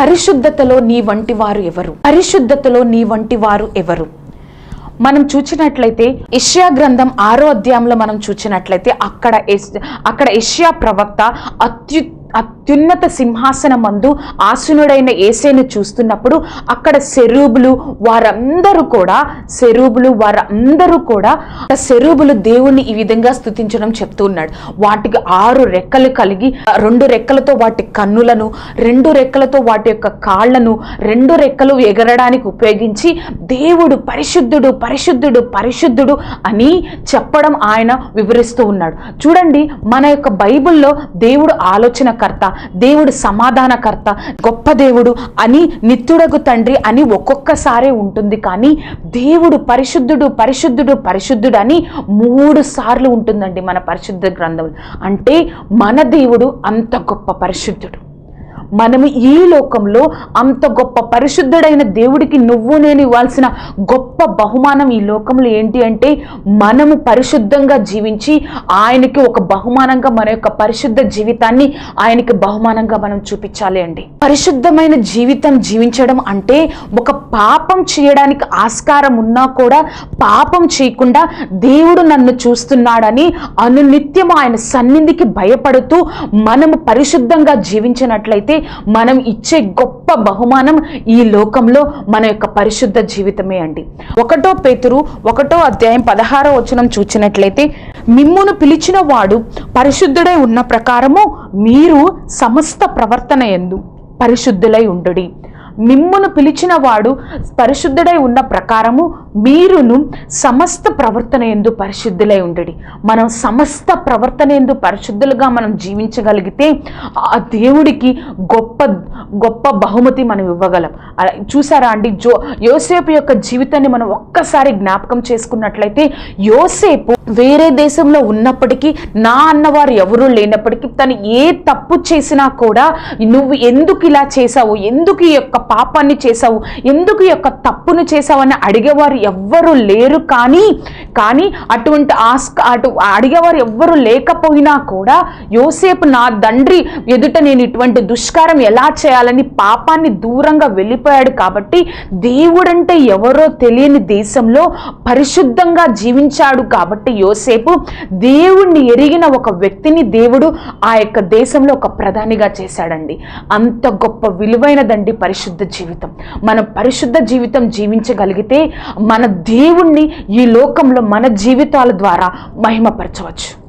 పరిశుద్ధతలో నీ వంటి వారు ఎవరు? పరిశుద్ధతలో నీ వంటి వారు ఎవరు? మనం చూచినట్లయితే ఇషియా గ్రంథం ఆరో అధ్యాయంలో మనం చూచినట్లయితే అక్కడ అక్కడ ఇషియా ప్రవక్త అత్యు అత్యున్నత సింహాసనం మందు ఆసునుడైన ఏసేను చూస్తున్నప్పుడు అక్కడ సెరూబులు వారందరూ కూడా సెరూబులు వారందరూ కూడా సెరూబులు దేవుణ్ణి ఈ విధంగా స్థుతించడం చెప్తూ ఉన్నాడు. వాటికి ఆరు రెక్కలు కలిగి రెండు రెక్కలతో వాటి కన్నులను రెండు రెక్కలతో వాటి యొక్క కాళ్ళను రెండు రెక్కలు ఎగరడానికి ఉపయోగించి దేవుడు పరిశుద్ధుడు పరిశుద్ధుడు పరిశుద్ధుడు అని చెప్పడం ఆయన వివరిస్తూ ఉన్నాడు. చూడండి మన యొక్క బైబిల్లో దేవుడు ఆలోచన కర్త దేవుడు సమాధానకర్త గొప్ప దేవుడు అని నిత్యుడగు తండ్రి అని ఒక్కొక్కసారే ఉంటుంది. కానీ దేవుడు పరిశుద్ధుడు పరిశుద్ధుడు పరిశుద్ధుడు అని మూడు సార్లు ఉంటుందండి మన పరిశుద్ధ గ్రంథం అంటే మన దేవుడు అంత గొప్ప పరిశుద్ధుడు. మనము ఈ లోకంలో అంత గొప్ప పరిశుద్ధుడైన దేవుడికి నువ్వు నేను ఇవ్వాల్సిన గొప్ప బహుమానం ఈ లోకంలో ఏంటి అంటే మనము పరిశుద్ధంగా జీవించి ఆయనకి ఒక బహుమానంగా మన యొక్క పరిశుద్ధ జీవితాన్ని ఆయనకి బహుమానంగా మనం చూపించాలి అండి. పరిశుద్ధమైన జీవితం జీవించడం అంటే ఒక పాపం చేయడానికి ఆస్కారం ఉన్నా కూడా పాపం చేయకుండా దేవుడు నన్ను చూస్తున్నాడని అనునిత్యం ఆయన సన్నిధికి భయపడుతూ మనము పరిశుద్ధంగా జీవించినట్లయితే మనం ఇచ్చే గొప్ప బహుమానం ఈ లోకంలో మన యొక్క పరిశుద్ధ జీవితమే అండి. ఒకటో పేతురు ఒకటో అధ్యాయం పదహారో వచనం చూచినట్లయితే మిమ్మును పిలిచిన వాడు పరిశుద్ధుడై ఉన్న ప్రకారము మీరు సమస్త ప్రవర్తన ఎందు పరిశుద్ధులై ఉండుడి. మిమ్మును పిలిచిన వాడు పరిశుద్ధుడై ఉన్న ప్రకారము మీరును సమస్త ప్రవర్తన ఎందు పరిశుద్ధులై ఉండడి. మనం సమస్త ప్రవర్తన ఎందు పరిశుద్ధులుగా మనం జీవించగలిగితే ఆ దేవుడికి గొప్ప గొప్ప బహుమతి మనం ఇవ్వగలం. అలా చూసారా అండి? జో యోసేపు యొక్క జీవితాన్ని మనం ఒక్కసారి జ్ఞాపకం చేసుకున్నట్లయితే యోసేపు వేరే దేశంలో ఉన్నప్పటికీ నా అన్నవారు ఎవరూ లేనప్పటికీ తను ఏ తప్పు చేసినా కూడా నువ్వు ఎందుకు ఇలా చేసావు ఎందుకు ఈ యొక్క పాపాన్ని చేసావు ఎందుకు ఈ యొక్క తప్పును చేసావు అని అడిగేవారు ఎవ్వరు లేరు. కానీ కానీ అటువంటి ఆస్క్ అటు అడిగేవారు ఎవ్వరు లేకపోయినా కూడా యోసేపు నా తండ్రి ఎదుట నేను ఇటువంటి దుష్కారం ఎలా చేయాలని పాపాన్ని దూరంగా వెళ్ళిపోయాడు కాబట్టి దేవుడంటే ఎవరో తెలియని దేశంలో పరిశుద్ధంగా జీవించాడు కాబట్టి యోసేపు దేవుణ్ణి ఎరిగిన ఒక వ్యక్తిని దేవుడు ఆ యొక్క దేశంలో ఒక ప్రధానిగా చేశాడండి. అంత గొప్ప విలువైనదండి పరిశుద్ధ జీవితం. మనం పరిశుద్ధ జీవితం జీవించగలిగితే మన దేవుణ్ణి ఈ లోకంలో మన జీవితాల ద్వారా మహిమపరచవచ్చు.